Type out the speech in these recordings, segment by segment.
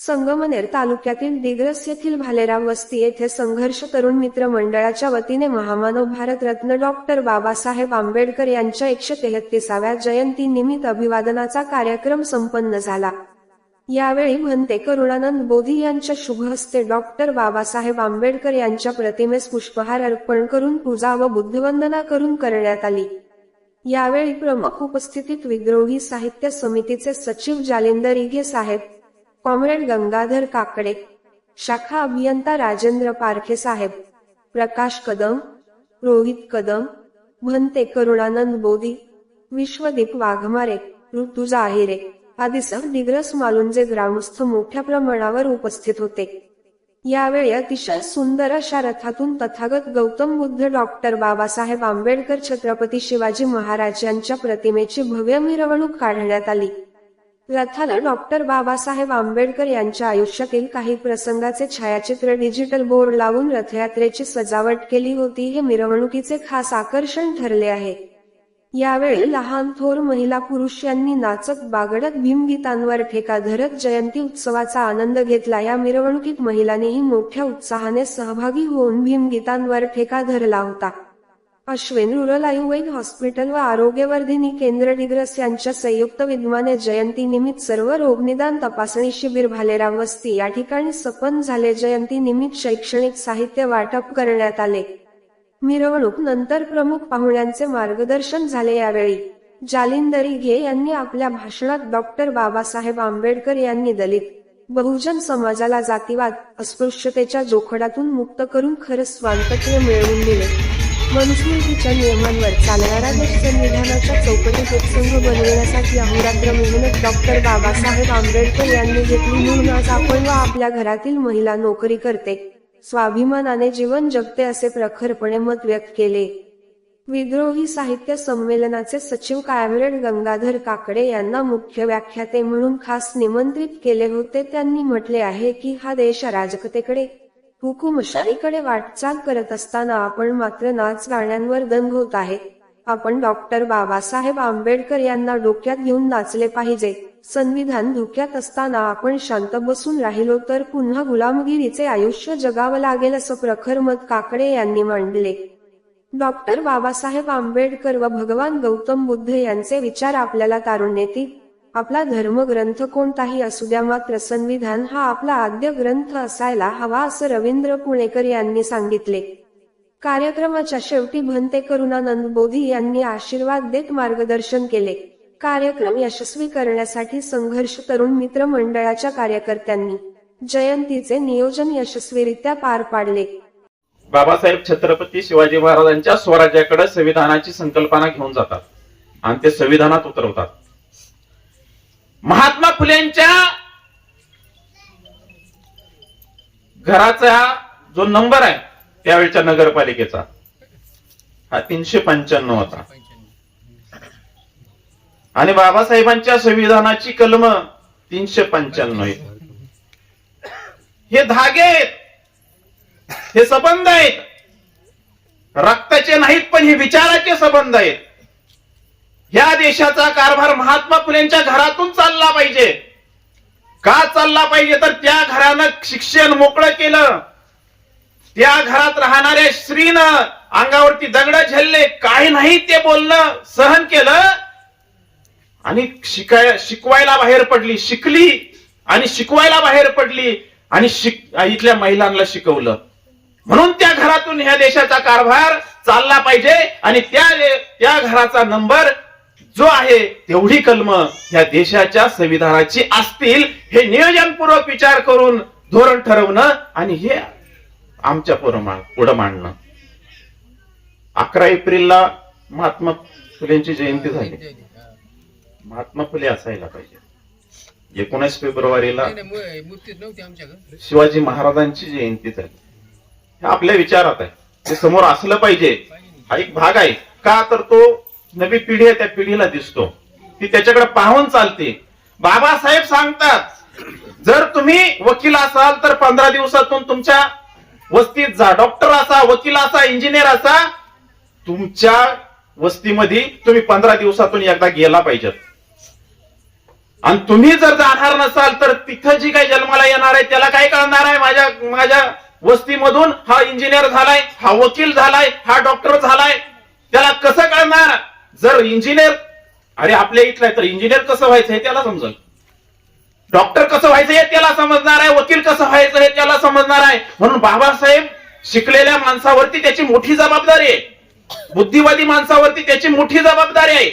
संगमनेर तालुक्यातील दिग्रस येथील भालेराव वस्ती येथे संघर्ष तरुण मित्र मंडळाच्या वतीने महामानव भारतरत्न डॉक्टर बाबासाहेब आंबेडकर यांच्या एकशे तेहतीसाव्या जयंती निमित्त अभिवादनाचा कार्यक्रम संपन्न झाला. यावेळी म्हणते करुणानंद बोधी यांच्या शुभ हस्ते डॉक्टर बाबासाहेब आंबेडकर यांच्या प्रतिमेस पुष्पहार अर्पण करून पूजा व बुद्धवंदना करून करण्यात आली. यावेळी प्रमुख उपस्थितीत विद्रोही साहित्य समितीचे सचिव जालिंदर इघे साहेब कॉम्रेड गंगाधर काकडे शाखा अभियंता राजेंद्र पारखे साहेब प्रकाश कदम रोहित कदम म्हणते करुणानंद बोधी विश्वदीप वाघमारे ऋतुजा आहिरे आदीसह दिग्रस मालुंजे ग्रामस्थ मोठ्या प्रमाणावर उपस्थित होते. यावेळी अतिशय सुंदर अशा रथातून तथागत गौतम बुद्ध डॉक्टर बाबासाहेब आंबेडकर छत्रपती शिवाजी महाराज यांच्या प्रतिमेची भव्य मिरवणूक काढण्यात आली. रथाला डॉक्टर बाबासाहेब आंबेडकर यांच्या आयुष्यातील काही प्रसंगाचे छायाचित्र डिजिटल बोर्ड लावून रथयात्रेची सजावट केली होती हे मिरवणुकीचे खास आकर्षण ठरले आहे. यावेळी लहान थोर महिला पुरुष यांनी नाचत बागडत भीमगीतांवर ठेका धरत जयंती उत्सवाचा आनंद घेतला. या मिरवणुकीत महिलांनीही मोठ्या उत्साहाने सहभागी होऊन भीमगीतांवर ठेका धरला होता. अश्विन रुरल आयुर्वेद हॉस्पिटल व आरोग्यवर्धिनी केंद्र डिग्रस यांच्या संयुक्त विद्वाने जयंती निमित्त सर्व रोगनिदान तपासणी शिबिर भालेराम वस्ती. या ठिकाणी सपन झाले जयंती निमित्त शैक्षणिक साहित्य वाटप करण्यात आले. मिरवणूक नंतर प्रमुख पाहुण्यांचे मार्गदर्शन झाले यावेळी. जालिंदरी घे यांनी आपल्या भाषणात डॉक्टर बाबासाहेब आंबेडकर यांनी दलित बहुजन समाजाला जातीवाद अस्पृश्यतेच्या जोखडातून मुक्त करून खरं स्वातंत्र्य मिळवून दिले. मनुस्मृतीच्या नियमांवर चालणारा देश संविधानाच्या चौकटीत एकसंघ बनवण्यासाठी अहोरात्र मेहनत डॉक्टर बाबासाहेब आंबेडकर यांनी घेतली म्हणून आज आपण व आपल्या घरातील महिला नोकरी करते. स्वाभिमानाने जीवन जगते असे प्रखरपणे मत व्यक्त केले. विद्रोही साहित्य संमेलनाचे सचिव कायमरेड गंगाधर काकडे यांना मुख्य व्याख्याते म्हणून खास निमंत्रित केले होते. त्यांनी म्हटले आहे की हा देश अराजकतेकडे हुकुमशाहीकडे वाटचाल करत असताना आपण मात्र नाच गाण्यांवर दंग होत आहे. आपण डॉक्टर बाबासाहेब आंबेडकर यांना डोक्यात घेऊन नाचले पाहिजे. संविधान धोक्यात असताना आपण शांत बसून राहिलो तर पुन्हा गुलामगिरीचे आयुष्य जगावं लागेल असं प्रखर मत काकडे यांनी मांडले. डॉक्टर बाबासाहेब आंबेडकर व भगवान गौतम बुद्ध यांचे विचार आपल्याला तारून नेतील आपला धर्मग्रंथ कोणताही असू द्या मात्र संविधान हा आपला आद्य ग्रंथ असायला हवा असं रवींद्र पुणेकर यांनी सांगितले. कार्यक्रमाच्या शेवटी भंते करुणानंद बोधी यांनी आशीर्वाद देत मार्गदर्शन केले. कार्यक्रम यशस्वी करण्यासाठी संघर्ष तरुण मित्र मंडळाच्या कार्यकर्त्यांनी जयंतीचे नियोजन यशस्वीरित्या पार पाडले. बाबासाहेब छत्रपती शिवाजी महाराजांच्या स्वराज्याकडे संविधानाची संकल्पना घेऊन जातात आणि ते संविधानात उतरवतात. महात्मा फुलेंच्या घराचा जो नंबर आहे त्यावेळच्या नगरपालिकेचा हा तीनशे पंच्याण्णव होता. आणि बाबासाहेबांच्या संविधानाची कलम तीनशे पंच्याण्णव हे धागे आहेत. हे संबंध आहेत. रक्ताचे नाहीत पण हे विचाराचे संबंध आहेत. ह्या देशाचा कारभार महात्मा फुलेंच्या घरातून चालला पाहिजे. का चालला पाहिजे? तर त्या घरानं शिक्षण मोकळं केलं. त्या घरात राहणाऱ्या स्त्रीनं अंगावरती दगड झेलले काही नाही ते बोलणं सहन केलं. आणि शिकाय शिकवायला बाहेर पडली शिकली आणि शिकवायला बाहेर पडली आणि शिक इथल्या महिलांना शिकवलं. म्हणून त्या घरातून ह्या देशाचा कारभार चालला पाहिजे आणि त्या त्या घराचा नंबर जो आहे तेवढी कलम या देशाच्या संविधानाची असतील हे नियोजनपूर्वक विचार करून धोरण ठरवणं आणि हे आमच्या पुढं पुढं मांडणं. अकरा एप्रिलला महात्मा फुलेंची जयंती झाली. महात्मा फुले असायला पाहिजे. एकोणीस फेब्रुवारीला शिवाजी महाराजांची जयंती झाली. हे आपल्या विचारात आहे. ते समोर असलं पाहिजे. हा एक भाग आहे. का तर तो नवी पिढी आहे त्या पिढीला दिसतो. ती त्याच्याकडे पाहून चालते. बाबासाहेब सांगतात जर तुम्ही वकील असाल तर पंधरा दिवसातून तुमच्या वस्तीत जा. डॉक्टर असा वकील असा इंजिनियर असा तुमच्या वस्तीमध्ये तुम्ही पंधरा दिवसातून एकदा गेला पाहिजेत आणि तुम्ही जर जाणार नसाल तर तिथं जी काही जन्माला येणार आहे त्याला काय कळणार आहे? माझ्या माझ्या वस्तीमधून हा इंजिनियर झालाय हा वकील झालाय हा डॉक्टर झालाय त्याला कसं कळणार? जर इंजिनियर अरे आपल्या इथला आहे तर इंजिनियर कसं व्हायचं हे त्याला समजेल. डॉक्टर कसं व्हायचं हे त्याला समजणार आहे वकील कसं व्हायचं हे त्याला समजणार आहे. म्हणून बाबासाहेब शिकलेल्या माणसावरती त्याची मोठी जबाबदारी आहे. बुद्धिवादी माणसावरती त्याची मोठी जबाबदारी आहे.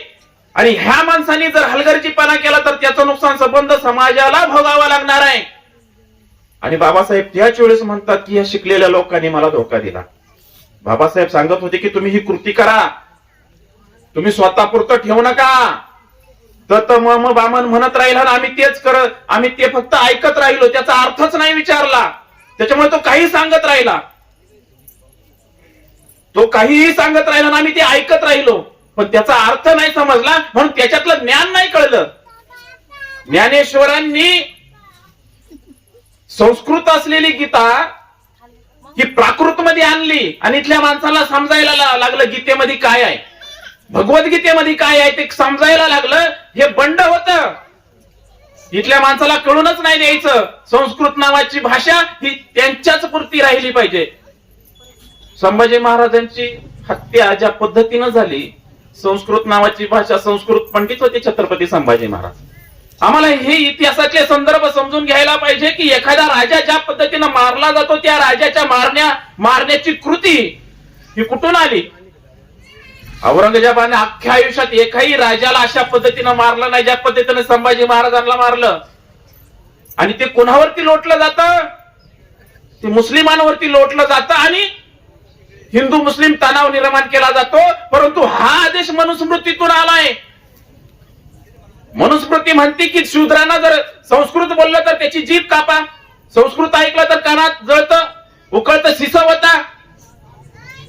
आणि ह्या माणसाने जर हलगर्जीपणा केला तर त्याचं नुकसान संबंध समाजाला भोगावा लागणार आहे. आणि बाबासाहेब त्याच वेळेस म्हणतात की या शिकलेल्या लोकांनी मला धोका दिला. बाबासाहेब सांगत होते की तुम्ही ही कृती करा. तुम्ही स्वतःपुरतं ठेवू नका. तर तर मग मग बामन म्हणत राहिला ना आम्ही तेच करत आम्ही ते फक्त ऐकत राहिलो त्याचा अर्थच नाही विचारला. त्याच्यामुळे तो काही सांगत राहिला. तो काहीही सांगत राहिला ना आम्ही ते ऐकत राहिलो. पण त्याचा अर्थ नाही समजला म्हणून त्याच्यातलं ज्ञान नाही कळलं. ज्ञानेश्वरांनी संस्कृत असलेली गीता ही प्राकृत मध्ये आणली आणि इथल्या माणसाला समजायला लागलं गीतेमध्ये काय आहे? भगवद्गीतेमध्ये काय आहे ते समजायला लागलं हे बंड होत. इथल्या माणसाला कळूनच नाही द्यायचं संस्कृत नावाची भाषा ही त्यांच्याच पुरती राहिली पाहिजे. संभाजी महाराजांची हत्या ज्या पद्धतीनं झाली संस्कृत नावाची भाषा संस्कृत पंडित होते छत्रपती संभाजी महाराज. आम्हाला हे इतिहासातले संदर्भ समजून घ्यायला पाहिजे की एखादा राजा ज्या पद्धतीनं मारला जातो त्या राजाच्या मारण्या मारण्याची कृती ही कुठून आली? औरंगजेबाने अख्ख्या आयुष्यात एकाही राजाला अशा पद्धतीनं मारलं नाही ज्या पद्धतीनं संभाजी महाराजांना मारलं. आणि ते कोणावरती लोटलं जातं? ते मुस्लिमांवरती लोटलं जातं आणि हिंदू मुस्लिम तणाव निर्माण केला जातो. परंतु हा आदेश मनुस्मृतीतून आलाय. मनुस्मृती म्हणते की शूद्रांना जर संस्कृत बोललं तर त्याची जीभ कापा. संस्कृत ऐकलं तर कानात जळत उकळत शिसवता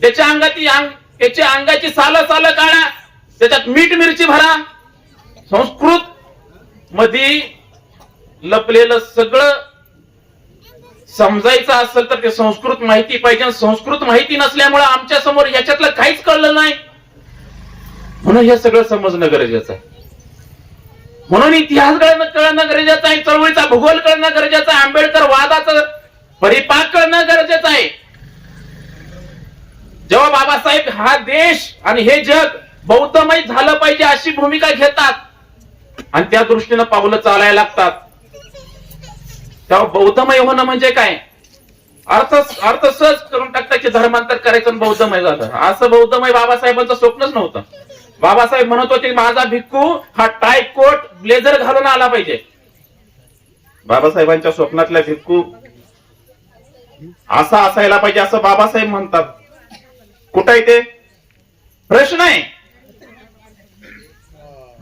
त्याच्या अंगात अंग याची अंगाची साल साल काढा. त्याच्यात मीठ मिरची भरा. संस्कृत मधी लपलेलं सगळं समजायचं असेल तर ते संस्कृत माहिती पाहिजे. संस्कृत माहिती नसल्यामुळे आमच्यासमोर याच्यातलं काहीच कळलं नाही. म्हणून हे सगळं समजणं गरजेचं आहे. म्हणून इतिहास कळणं कळणं गरजेचं आहे. चळवळीचा भूगोल कळणं गरजेचं आहे. आंबेडकर वादाचं परिपाक कळणं गरजेचं आहे. जेव्हा बाबासाहेब हा देश आणि हे जग बौद्धमय झालं पाहिजे अशी भूमिका घेतात आणि त्या दृष्टीनं पावलं चालायला लागतात. तेव्हा बौद्धमय होणं म्हणजे काय? अर्थ अर्थ सहज करून टाकतात की धर्मांतर करायचं आणि बौद्धमय झालं असं बौद्धमय बाबासाहेबांचं स्वप्नच नव्हतं. बाबासाहेब म्हणत होते माझा भिक्खू हा टाय कोट ब्लेझर घालून आला पाहिजे. बाबासाहेबांच्या स्वप्नातल्या भिक्खू असा असायला पाहिजे असं बाबासाहेब म्हणतात. कुठं आहे ते? प्रश्न आहे.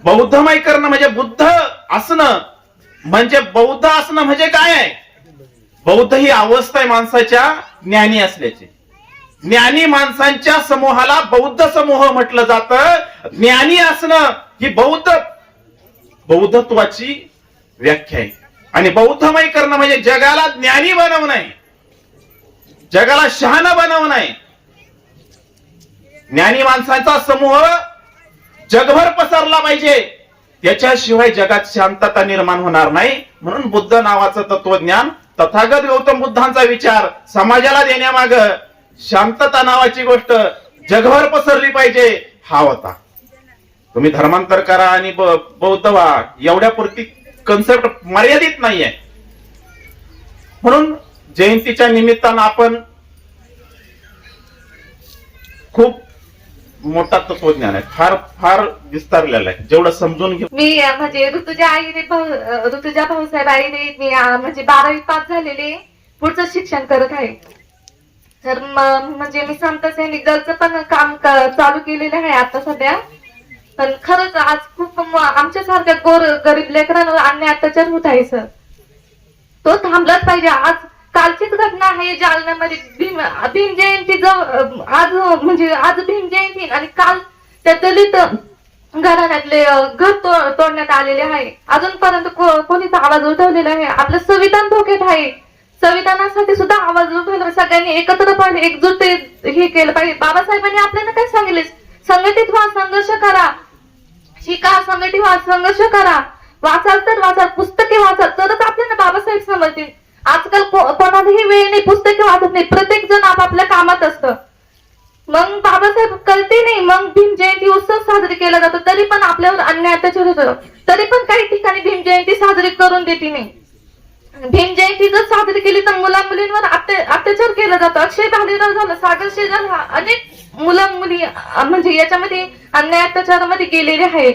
बौद्धमय करणं म्हणजे बुद्ध असणं. म्हणजे बौद्ध असणं म्हणजे काय आहे? बौद्ध ही अवस्था आहे माणसाच्या ज्ञानी असल्याची. ज्ञानी माणसांच्या समूहाला बौद्ध समूह म्हटलं जातं. ज्ञानी असणं ही बौद्ध बौद्धत्वाची व्याख्या आहे. आणि बौद्धमय करणं म्हणजे जगाला ज्ञानी बनवणं आहे. जगाला शहाणं बनवणं आहे. ज्ञानी माणसांचा समूह जगभर पसरला पाहिजे. त्याच्याशिवाय जगात शांतता निर्माण होणार नाही. म्हणून बुद्ध नावाचं तत्वज्ञान तथागत गौतम बुद्धांचा विचार समाजाला देण्यामाग शांतता नावाची गोष्ट जगभर पसरली पाहिजे हा होता. तुम्ही धर्मांतर करा आणि ब- बौद्ध व्हा. एवढ्या पुरती कन्सेप्ट मर्यादित नाहीये. म्हणून जयंतीच्या निमित्तानं आपण खूप मोठा तत्वज्ञान आहे. फार फार विस्तारलेला आहे. जेवढं समजून घेऊ मी म्हणजे ऋतुजा आईने भाऊ साहेब ऋतुजा भाऊसाहेब आईने मी म्हणजे बारावी पास झालेले पुढचं शिक्षण करत आहे. तर म- म्हणजे मी संत सैनिक पण काम क- चालू केलेलं आहे आता सध्या. पण खरंच आज खूप म- आमच्यासारख्या गोर गरीब लेकरांवर अन्याय अत्याचार होत आहे सर. तो थांबलाच पाहिजे. आज कालचीच घटना आहे जालन्यामध्ये भीम भीम जयंती जव- आज म्हणजे आज भीम जयंती आणि काल त्या दलित घराण्यातले घर तो- तोडण्यात आलेले आहे. अजूनपर्यंत को- कोणीच आवाज उठवलेला आहे? आपलं संविधान धोक्यात आहे. संविधानासाठी सुद्धा आवाज उठवला. सगळ्यांनी एकत्र पाहिजे एकजूट ते- हे केलं पाहिजे. बाबासाहेबांनी आपल्याला काय सांगितले? संघटित व्हा संघर्ष करा. शिका संघटित व्हा संघर्ष करा. वाचाल तर वाचाल पुस्तके वाचाल तरच आपल्याला बाबासाहेब समजतील. आजकाल को- कोणालाही वेळ नाही पुस्तके वाचत नाही. प्रत्येक जण आपापल्या कामात असतं. मग बाबासाहेब कळते नाही मग भीम जयंती उत्सव साजरी केला जातो. तरी पण आपल्यावर अन्याय अत्याचार होतो तरी पण काही ठिकाणी भीम जयंती साजरी करून देते नाही भीम जयंती जर साजरी केली तर मुला मुलींवर अत्या- अत्याचार केला जातो. अक्षय भालेराव झालं सागर शेजार हा अनेक मुलं मुली म्हणजे याच्यामध्ये अन्याय अत्याचारामध्ये गेलेले आहेत.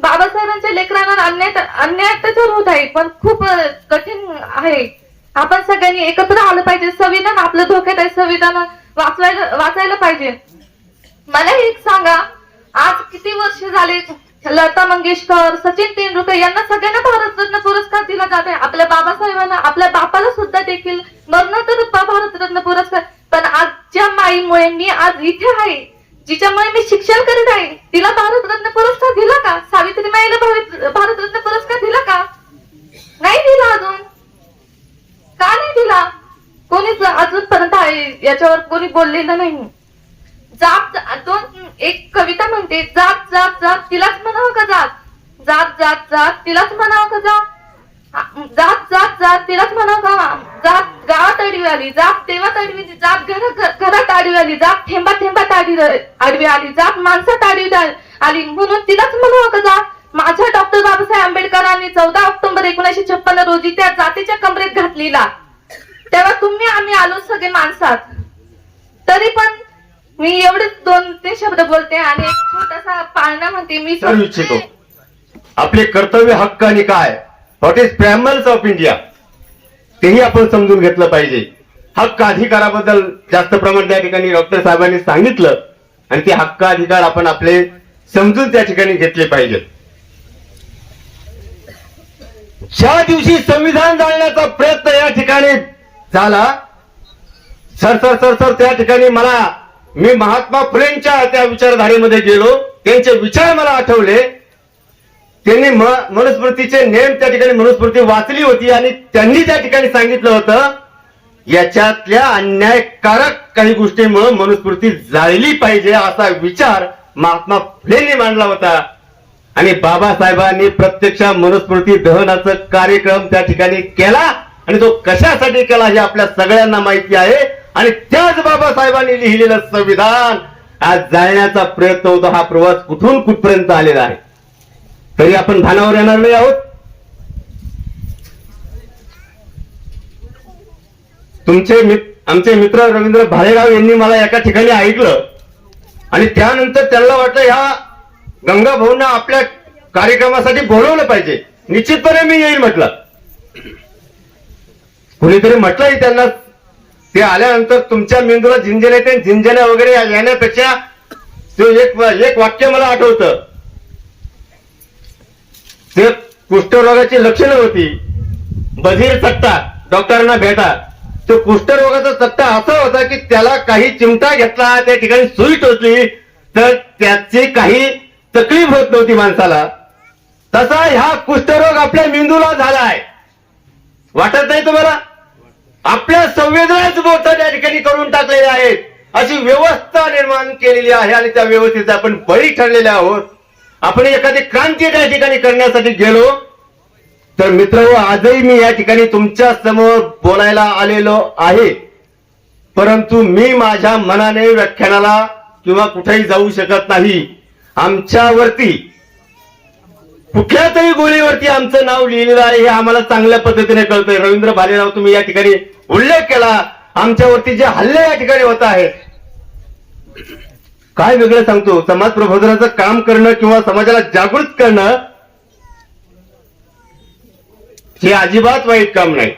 बाबासाहेबांच्या लेकरांवर अन्याय अन्याय अत्याचार होत आहे पण खूप कठीण आहे. आपण सगळ्यांनी एकत्र आलं पाहिजे. संविधान आपलं धोक्यात आहे संविधान वाचवायला वाचायला पाहिजे. मला एक सांगा आज किती वर्ष झाले लता मंगेशकर सचिन तेंडुलकर यांना सगळ्यांना भारतरत्न पुरस्कार दिला जात आहे. आपल्या बाबासाहेबांना आपल्या बापाला सुद्धा देखील मरणोत्तर भारतरत्न पुरस्कार. पण आजच्या माईमुळे मी आज इथे आहे. जिच्यामुळे मी शिक्षण करीत आहे. तिला भारतरत्न पुरस्कार दिला का? सावित्रीबाईला भारत- भारतरत्न पुरस्कार दिला का? नाही दिला अजून. का नाही दिला? कोणीच अजूनपर्यंत आहे याच्यावर कोणी बोललेलं नाही. जात दोन एक कविता म्हणते जात जात जात तिलाच म्हणावं का जात जात जात जात तिलाच म्हणावं का जात जात जात जात तिलाच म्हणा का? जात गावात आडवी आली जात तेव्हात आडवी जात घरात घरात आडवी आली जात थेंबा थेंबात आडवी आडवी आली जात माणसात आडवी आली म्हणून तिलाच म्हणावं का जात माझ्या डॉक्टर बाबासाहेब आंबेडकरांनी चौदा ऑक्टोबर एकोणीशे छप्पन्न रोजी त्या जातीच्या लिहिला तेव्हा तुम्ही आम्ही आलो सगळे माणसात. तरी पण मी एवढे दोन तीन शब्द बोलते आणि एक छोटासा पाळणा म्हणते मी सर इच्छितो. आपले कर्तव्य हक्क आणि काय? What is preambles of India तेही आपण समजून घेतलं पाहिजे. हक्क अधिकाराबद्दल जास्त प्रमाणात त्या ठिकाणी डॉक्टर साहेबांनी सांगितलं आणि ते हक्क अधिकार आपण आपले समजून त्या ठिकाणी घेतले पाहिजेत. ज्या दिवशी संविधान जाळण्याचा प्रयत्न या ठिकाणी झाला सर सर सर सर त्या ठिकाणी मला मी महात्मा फुलेंच्या त्या विचारधारेमध्ये गेलो. त्यांचे विचार मला आठवले. त्यांनी मनुस्मृतीचे नेम त्या ठिकाणी मनुस्मृती वाचली होती आणि त्यांनी त्या ठिकाणी सांगितलं होतं याच्यातल्या अन्यायकारक काही गोष्टींमुळे मनुस्मृती जाळली पाहिजे असा विचार महात्मा फुलेंनी मांडला होता. आणि बाबासाहेबांनी प्रत्यक्ष मनुस्मृती दहनाचा कार्यक्रम त्या ठिकाणी केला. आणि तो कशासाठी केला हे आपल्या सगळ्यांना माहिती आहे. आणि त्याच बाबासाहेबांनी लिहिलेलं संविधान. आज जाळण्याचा प्रयत्न होतो. हा प्रवास कुठून कुठपर्यंत आलेला आहे? तरी आपण भानावर येणार नाही आहोत? तुमचे मित्र आमचे मित्र रवींद्र भालेराव यांनी मला एका ठिकाणी ऐकलं. आणि त्यानंतर त्यांना वाटलं ह्या गंगा भाऊंना आपल्या कार्यक्रमासाठी बोलवलं पाहिजे. निश्चितपणे मी येईल म्हटलं. कुणीतरी म्हटलंही त्यांना. ते आल्यानंतर तुमच्या मेंदूला झिंजन येते झिंजण्या वगैरे येण्यापेक्षा ते एक एक वाक्य मला आठवतं. ते कुष्ठरोगाची लक्षणं होती. बधीर चट्टा डॉक्टरांना भेटा. तो कुष्ठरोगाचा चट्टा असा होता की त्याला काही चिमटा घेतला त्या ठिकाणी सुई टोचली तर त्याची काही तकलीफ होत नव्हती माणसाला. तसा ह्या कुष्ठरोग आपल्या मेंदूला झालाय. वाटत नाही तुम्हाला? आपल्या संवेदनाच मोठं त्या ठिकाणी करून टाकलेले आहेत. अशी व्यवस्था निर्माण केलेली आहे आणि त्या व्यवस्थेचा आपण बळी ठरलेले आहोत. आपण एखादी क्रांती त्या ठिकाणी करण्यासाठी गेलो तर मित्र आजही मी या ठिकाणी तुमच्यासमोर बोलायला आलेलो आहे. परंतु मी माझ्या मनाने व्याख्यानाला किंवा कुठेही जाऊ शकत नाही. आमच्यावरती. कुठल्या तरी गोळीवरती आमचं नाव लिहिलेलं आहे हे आम्हाला चांगल्या पद्धतीने कळतंय. रवींद्र भालेराव तुम्ही या ठिकाणी उल्लेख केला. आमच्यावरती जे हल्ले या ठिकाणी होत आहेत. काय वेगळं सांगतो? समाज प्रबोधनाचं काम करणं किंवा समाजाला जागृत करणं हे अजिबात वाईट काम नाही.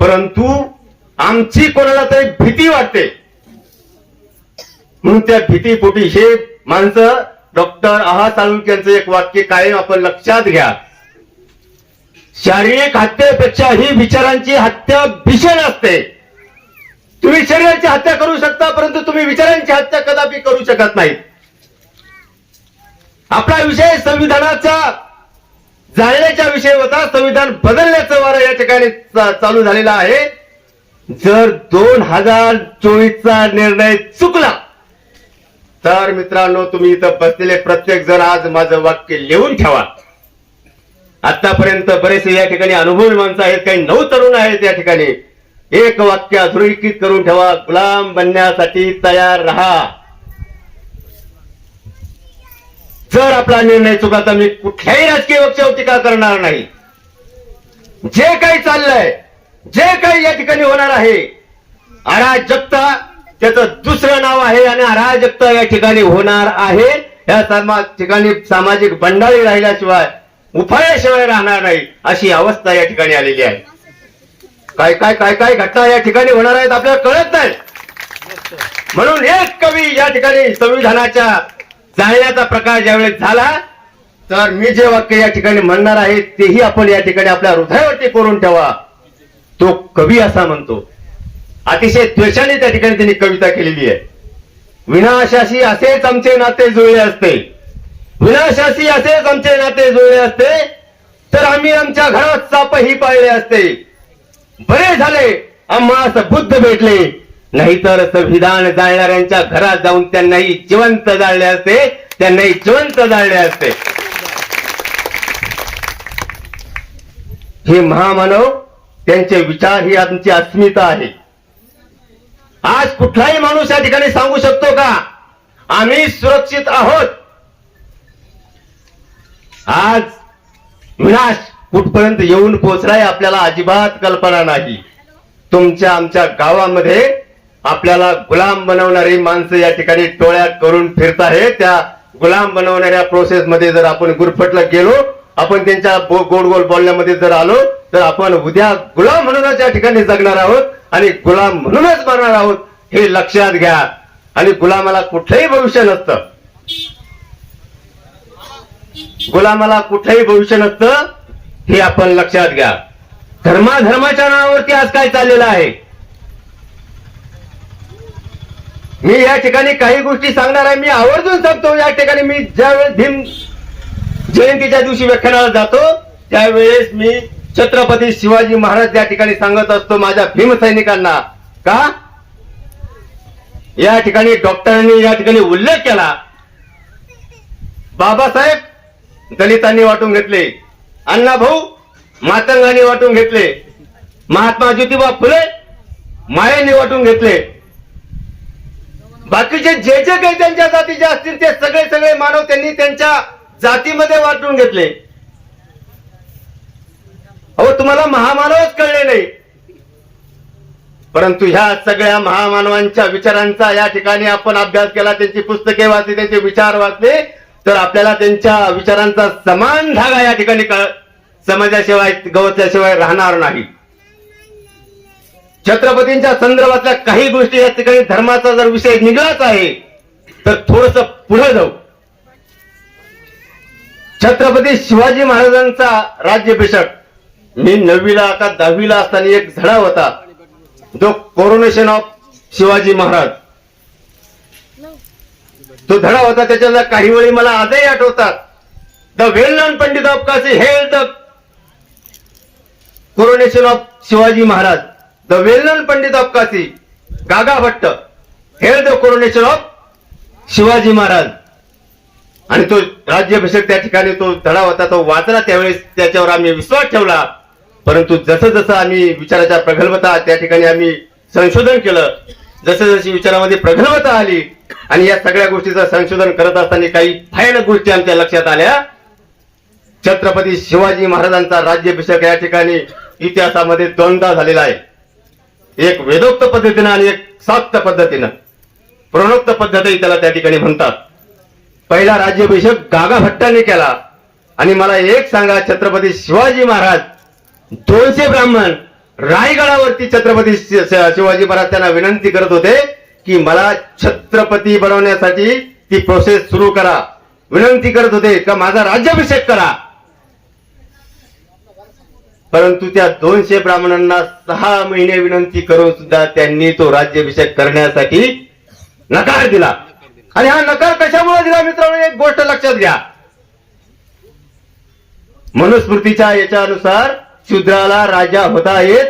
परंतु आमची कोणाला तरी भीती वाटते. म्हणून त्या भीतीपोटी हे माणसं डॉक्टर आहा तालुक्यांचं एक वाक्य कायम आपण लक्षात घ्या. शारीरिक हत्येपेक्षा ही विचारांची हत्या भीषण असते. तुम्ही शरीराची हत्या करू शकता परंतु तुम्ही विचारांची हत्या कदापि करू शकत नाही आपला विषय संविधानाचा जाळण्याचा विषय होता संविधान बदलण्याचं वारं या ठिकाणी चा- चालू झालेला आहे. जर दोन हजार चोवीसचा निर्णय चुकला तर मित्रांनो तुम्ही इथं बसलेले प्रत्येक जण आज माझं वाक्य लिहून ठेवा. आतापर्यंत बरेचसे या ठिकाणी अनुभवी माणसं आहेत काही नऊ तरुण आहेत या ठिकाणी. एक वाक्य अधोरेखित करून ठेवा गुलाम बनण्यासाठी तयार राहा. जर आपला निर्णय चुकला तर मी कुठल्याही राजकीय पक्षावर टीका करणार नाही. जे काही चाललंय जे काही या ठिकाणी होणार आहे अराजकता त्याचं दुसरं नाव आहे आणि अराजकता या ठिकाणी होणार आहे. या समा ठिकाणी सामाजिक बंडाळी राहिल्याशिवाय उपायाशिवाय राहणार नाही अशी अवस्था या ठिकाणी आलेली आहे. काय काय काय काय घटना या ठिकाणी होणार आहेत आपल्याला कळत नाही. म्हणून एक कवी या ठिकाणी संविधानाच्या जाळण्याचा प्रकार ज्यावेळेस झाला तर मी जे वाक्य या ठिकाणी म्हणणार आहे तेही आपण या ठिकाणी आपल्या हृदयावरती करून ठेवा. तो कवी असा म्हणतो अतिशय द्वेषाने त्या ठिकाणी त्यांनी कविता केलेली आहे. विनाशाशी असेच आमचे नाते जुळले असते. विनाशाशी असेच आमचे नाते जुळले असते तर आम्ही आमच्या घरात सापही पाळले असते. बरे झाले आम्हास बुद्ध भेटले. नाहीतर संविधान जाळणाऱ्यांच्या घरात जाऊन त्यांनाही जिवंत जाळले असते त्यांनाही जिवंत जाळले असते. हे महामानव त्यांचे विचार ही आमची अस्मिता आहे. आज कुठलाही माणूस या ठिकाणी सांगू शकतो का? आम्ही सुरक्षित आहोत. आज विनाश कुठपर्यंत येऊन पोचलाय आपल्याला अजिबात कल्पना नाही. तुमच्या आमच्या गावामध्ये आपल्याला गुलाम बनवणारी माणसं या ठिकाणी टोळ्या करून फिरत आहेत. त्या गुलाम बनवणाऱ्या प्रोसेस मध्ये जर आपण गुरफटला गेलो आपण त्यांच्या गोड गोड बोलण्यामध्ये जर आलो तर आपण उद्या गुलाम म्हणूनच या ठिकाणी जगणार आहोत आणि गुलाम म्हणूनच मरणार आहोत हे लक्षात घ्या. आणि गुलामाला कुठलंही भविष्य नसतं. गुलामाला कुठलंही भविष्य नसतं हे आपण लक्षात घ्या. धर्माधर्माच्या नावावरती आज काय चाललेलं आहे? मी या ठिकाणी काही गोष्टी सांगणार आहे मी आवर्जून सांगतो या ठिकाणी मी ज्यावेळेस भीम जयंतीच्या दिवशी व्याख्यानाला जातो. त्यावेळेस मी छत्रपती शिवाजी महाराज या ठिकाणी सांगत असतो माझ्या भीमसैनिकांना. का? या ठिकाणी डॉक्टरांनी या ठिकाणी उल्लेख केला. बाबासाहेब दलितांनी वाटून घेतले. अण्णा भाऊ मातंगाने वाटून घेतले. महात्मा ज्योतिबा फुले मायेने वाटून घेतले. बाकीचे जे जे काही त्यांच्या जातीचे असतील ते सगळे सगळे मानव त्यांनी त्यांच्या जातीमध्ये वाटून घेतले. अहो तुम्हाला महामानवच कळले नाही. परंतु ह्या सगळ्या महामानवांच्या विचारांचा या ठिकाणी आपण अभ्यास केला त्यांची पुस्तके वाचली त्यांचे विचार वाचले तर आपल्याला त्यांच्या विचारांचा समान धागा या ठिकाणी कळ समाजाशिवाय गवतल्याशिवाय राहणार नाही. छत्रपतींच्या संदर्भातल्या काही गोष्टी या ठिकाणी धर्माचा जर विषय निघालाच आहे तर थोडस पुढे जाऊ. छत्रपती शिवाजी महाराजांचा राज्याभिषेक. मी नववीला का दहावीला असताना एक धडा होता. जो कोरोनेशन ऑफ शिवाजी महाराज. तो धडा होता त्याच्यातल्या काही वेळी मला आजही आठवतात. The well known pandit of Kashi hail the coronation of Shivaji Maharaj. The well known pandit of Kashi Gaga Bhatt hail the coronation of Shivaji Maharaj. आणि तो राज्याभिषेक त्या ठिकाणी तो धडा होता तो वाचला त्यावेळेस त्याच्यावर आम्ही विश्वास ठेवला. परंतु जसं जसं आम्ही विचाराच्या प्रगल्भता त्या ठिकाणी आम्ही संशोधन केलं जसं जशी विचारामध्ये प्रगल्भता आली आणि या सगळ्या गोष्टीचं संशोधन करत असताना काही भयानक गोष्टी आमच्या लक्षात आल्या. छत्रपती शिवाजी महाराजांचा राज्याभिषेक या ठिकाणी इतिहासामध्ये दोनदा झालेला आहे. एक वेदोक्त पद्धतीनं आणि एक साक्त पद्धतीनं. प्रणोक्त पद्धतही त्याला त्या ठिकाणी म्हणतात. पहिला राज्याभिषेक गागा भट्टाने केला. आणि मला एक सांगा छत्रपती शिवाजी महाराज दोनशे ब्राह्मण रायगडावरती छत्रपती शिवाजी महाराज त्यांना विनंती करत होते की मला छत्रपती बनवण्यासाठी ती प्रोसेस सुरू करा. विनंती करत होते का माझा राज्याभिषेक करा. परंतु त्या दोनशे ब्राह्मणांना सहा महिने विनंती करून सुद्धा त्यांनी तो राज्याभिषेक करण्यासाठी नकार दिला. आणि हा नकार कशामुळे दिला मित्रांनो? एक गोष्ट लक्षात घ्या. मनुस्मृतीच्या याच्यानुसार शूद्राला राजा होता येत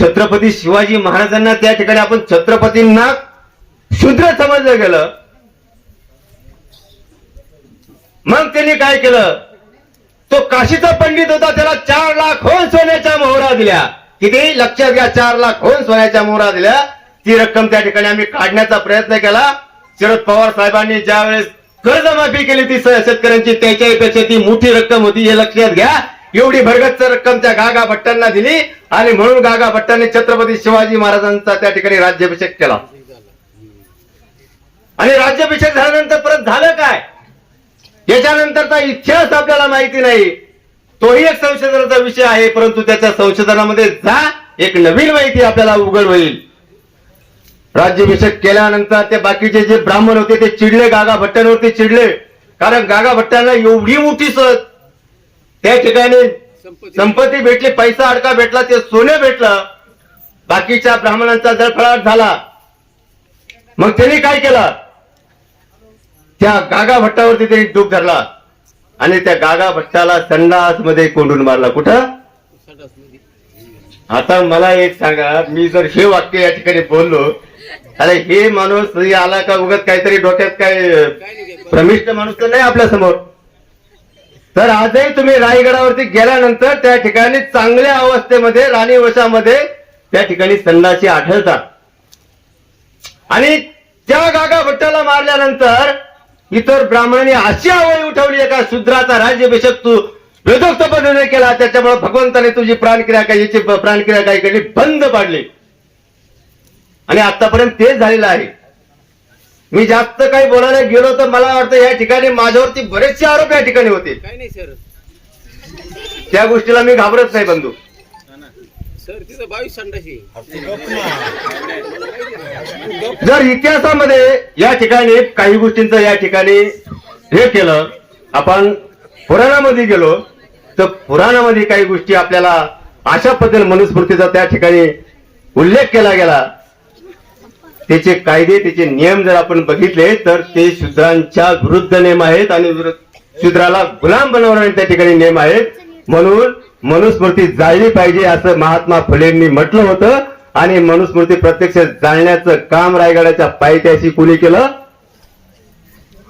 छत्रपती शिवाजी महाराजांना त्या ठिकाणी आपण छत्रपतींना शूद्र समजलं गेलं. मग त्यांनी काय केलं? तो काशीचा पंडित होता त्याला चार लाख होऊन सोन्याच्या मोहरा दिल्या. किती? लक्षात घ्या चार लाख होऊन सोन्याच्या मोहरा दिल्या. ती रक्कम त्या ठिकाणी आम्ही काढण्याचा प्रयत्न केला. शरद पवार साहेबांनी ज्यावेळेस कर्जमाफी केली ती शेतकऱ्यांची शेतकऱ्यांची त्याच्यापेक्षा ती मोठी रक्कम होती. हे लक्षात घ्या. एवढी भरगच्च रक्कम त्या गागा भट्टांना दिली आणि म्हणून गागा भट्टांनी छत्रपती शिवाजी महाराजांचा त्या ठिकाणी राज्याभिषेक केला. आणि राज्याभिषेक झाल्यानंतर परत झालं काय? याच्यानंतरचा इतिहास आपल्याला माहिती नाही. तोही एक संशोधनाचा विषय आहे परंतु त्याच्या संशोधनामध्ये जा. एक नवीन माहिती आपल्याला उघड होईल. राज्याभिषेक केल्यानंतर ते बाकीचे जे ब्राह्मण होते ते चिडले गागा भट्टांवरती चिडले. कारण गागा भट्टांना एवढी मोठी स त्या ठिकाणी संपत्ती. भेटली पैसा अडका भेटला ते सोने भेटलं. बाकीच्या ब्राह्मणांचा जळफळाट झाला. मग त्यांनी काय केलं? त्या गागा भट्टावरती त्यांनी डूब धरला. आणि त्या गागा भट्टाला संडासमध्ये कोंडून मारला. कुठं. आता मला एक सांगा मी जर हे वाक्य या ठिकाणी बोललो अरे हे माणूस आला का उगत काहीतरी डोक्यात काय काय प्रमिष्ट माणूस तर नाही आपल्यासमोर. तर आजही तुम्ही रायगडावरती गेल्यानंतर त्या ठिकाणी चांगल्या अवस्थेमध्ये राणी वशामध्ये त्या ठिकाणी संडाशी आढळतात. आणि त्या गागा भट्टाला मारल्यानंतर इतर ब्राह्मणांनी अशी आवळी उठवली एका शूद्राचा राज्याभिषेक तू वेदोक्त पद्धतीने केला त्याच्यामुळे भगवंताने तुझी प्राणक्रिया काय याची प्राणक्रिया काय केली? बंद पाडली. आणि आतापर्यंत तेच झालेलं आहे. मी जास्त काही बोलायला गेलो तर मला वाटतं या ठिकाणी माझ्यावरती बरेचसे आरोप या ठिकाणी होते काय नाही सर. त्या गोष्टीला मी घाबरत नाही बंधू. जर इतिहासामध्ये या ठिकाणी काही गोष्टींचं या ठिकाणी हे केलं आपण पुराणामध्ये गेलो तर पुराणामध्ये काही गोष्टी आपल्याला अशा पद्धतीने मनुस्मृतीचा त्या ठिकाणी उल्लेख केला गेला. त्याचे कायदे त्याचे नियम जर आपण बघितले तर ते शूद्रांच्या विरुद्ध नियम आहेत आणि शूद्राला गुलाम बनवणारे त्या ठिकाणी नियम आहेत. म्हणून मनुस्मृती जाळली पाहिजे असं महात्मा फुलेंनी म्हटलं होतं आणि मनुस्मृती प्रत्यक्ष जाळण्याचं काम रायगडाच्या पायथ्याशी कोणी केलं?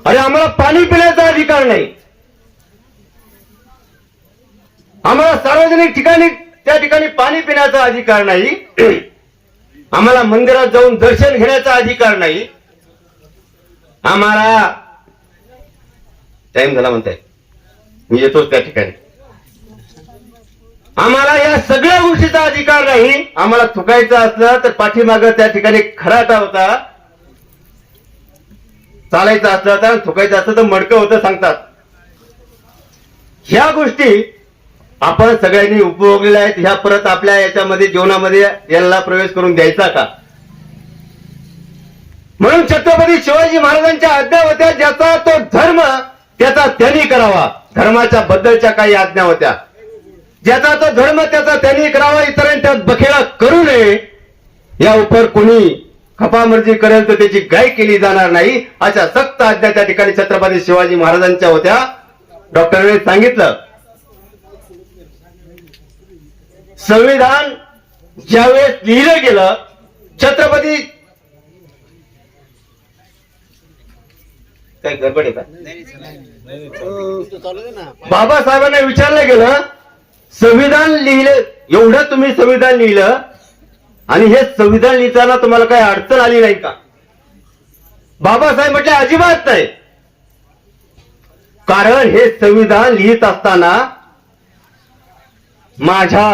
अरे आम्हाला पाणी पिण्याचा अधिकार नाही. आम्हाला सार्वजनिक ठिकाणी त्या ठिकाणी पाणी पिण्याचा अधिकार नाही. आम्हाला मंदिरात जाऊन दर्शन घेण्याचा अधिकार नाही. आम्हाला टाइम झाला म्हणताय. मी येतोच त्या ठिकाणी. आम्हाला या सगळ्या गोष्टीचा अधिकार नाही. आम्हाला थुकायचं असलं तर पाठीमाग त्या ठिकाणी खराटा होता. चालायचं असलं तर थुकायचं असलं तर मडकं होतं सांगतात. ह्या गोष्टी आपण सगळ्यांनी उपभोगलेल्या आहेत ह्या परत आपल्या याच्यामध्ये जीवनामध्ये याला प्रवेश करून द्यायचा का? म्हणून छत्रपती शिवाजी महाराजांच्या आज्ञा होत्या ज्याचा तो धर्म त्याचा त्यांनी करावा. धर्माच्या बद्दलच्या काही आज्ञा होत्या. ज्याचा तो धर्म त्याचा त्यांनी करावा इतरांच्या बखेळा करू नये. या उपर कोणी खपामर्जी करेल तर त्याची गाय केली जाणार नाही अशा सक्त आज्ञा त्या ठिकाणी छत्रपती शिवाजी महाराजांच्या होत्या. डॉक्टरांनी सांगितलं संविधान ज्यावेळेस लिहिलं गेलं छत्रपती काय गडबड आहे का? बाबासाहेबांना विचारलं गेलं संविधान लिहिलं एवढं तुम्ही संविधान लिहिलं आणि हे संविधान लिहिताना तुम्हाला काही अडचण आली नाही का? बाबासाहेब म्हटले अजिबात नाही. कारण हे संविधान लिहित असताना माझ्या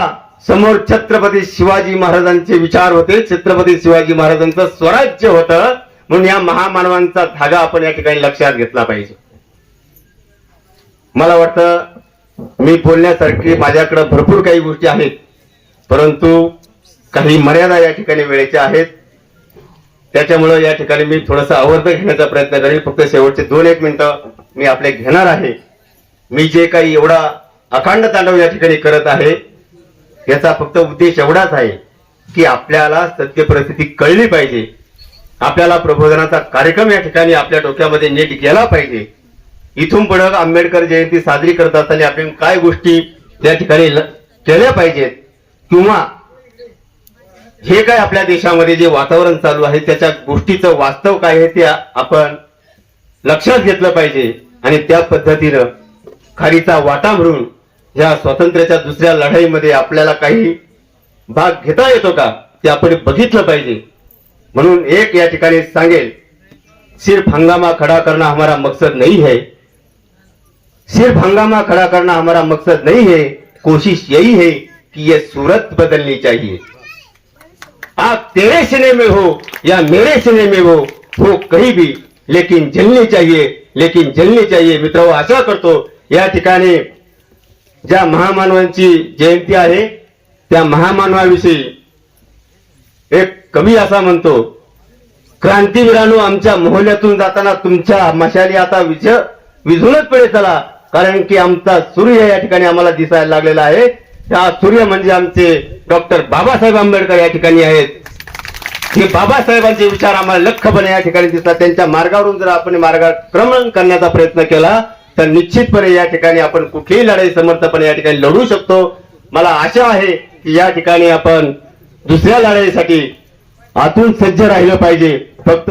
समोर छत्रपती शिवाजी महाराजांचे विचार होते. छत्रपती शिवाजी महाराजांचं स्वराज्य होतं. म्हणून या महामानवांचा धागा आपण या ठिकाणी लक्षात घेतला पाहिजे. मला वाटतं मी बोलण्यासारखी माझ्याकडे भरपूर काही गोष्टी आहेत. परंतु काही मर्यादा या ठिकाणी वेळेच्या आहेत. त्याच्यामुळं या ठिकाणी मी थोडासा अवर्ध घेण्याचा प्रयत्न करेल फक्त शेवटचे दोन एक मिनिटं मी आपले घेणार आहे. मी जे काही एवढा अखंड तांडव या ठिकाणी करत आहे याचा फक्त उद्देश एवढाच आहे की आपल्याला सत्य परिस्थिती कळली पाहिजे. आपल्याला प्रबोधनाचा कार्यक्रम या ठिकाणी आपल्या डोक्यामध्ये नीट गेला पाहिजे. इथून पुढे आंबेडकर जयंती साजरी करत असताना आपण काय गोष्टी त्या ठिकाणी केल्या पाहिजेत? किंवा हे काय आपल्या देशामध्ये जे वातावरण चालू आहे त्याच्या गोष्टीचं वास्तव काय आहे ते आपण लक्षात घेतलं पाहिजे. आणि त्या पद्धतीनं खारीचा वाटा म्हणून या स्वातंत्र्याच्या दुसऱ्या लढाईमध्ये आपल्याला काही भाग घेता येतो का? ते आपण बघितलं पाहिजे. म्हणून एक या ठिकाणी सांगेल सिर्फ हंगामा खड़ा करना हमारा मकसद नहीं है सिर्फ हंगामा खड़ा करना हमारा मकसद नहीं है कोशिश यही है कि ये सूरत बदलनी चाहिए. आप तेरे सिने में हो या मेरे सिने में हो हो कहीं भी लेकिन जलनी चाहिए लेकिन जलनी चाहिए। मित्र आशा करतो या ठिकाणी ज्या महामानवांची जयंती आहे त्या महामानवाविषयी एक कवी असा म्हणतो क्रांतीवीरांनो आमच्या मोहल्यातून जाताना तुमच्या मशाली आता विज विझूनच पडे चला. कारण की आमचा सूर्य या ठिकाणी आम्हाला दिसायला लागलेला आहे. त्या सूर्य म्हणजे आमचे डॉक्टर बाबासाहेब आंबेडकर या ठिकाणी आहेत. हे बाबासाहेबांचे विचार आम्हाला लख्खपणे या ठिकाणी दिसतात. त्यांच्या मार्गावरून जर आपण मार्गाक्रमण करण्याचा प्रयत्न केला तर निश्चितपणे या ठिकाणी आपण कुठलीही लढाई समर्थपणे या ठिकाणी लढू शकतो. मला आशा आहे की या ठिकाणी आपण दुसऱ्या लढाईसाठी आतून सज्ज राहिलं पाहिजे. फक्त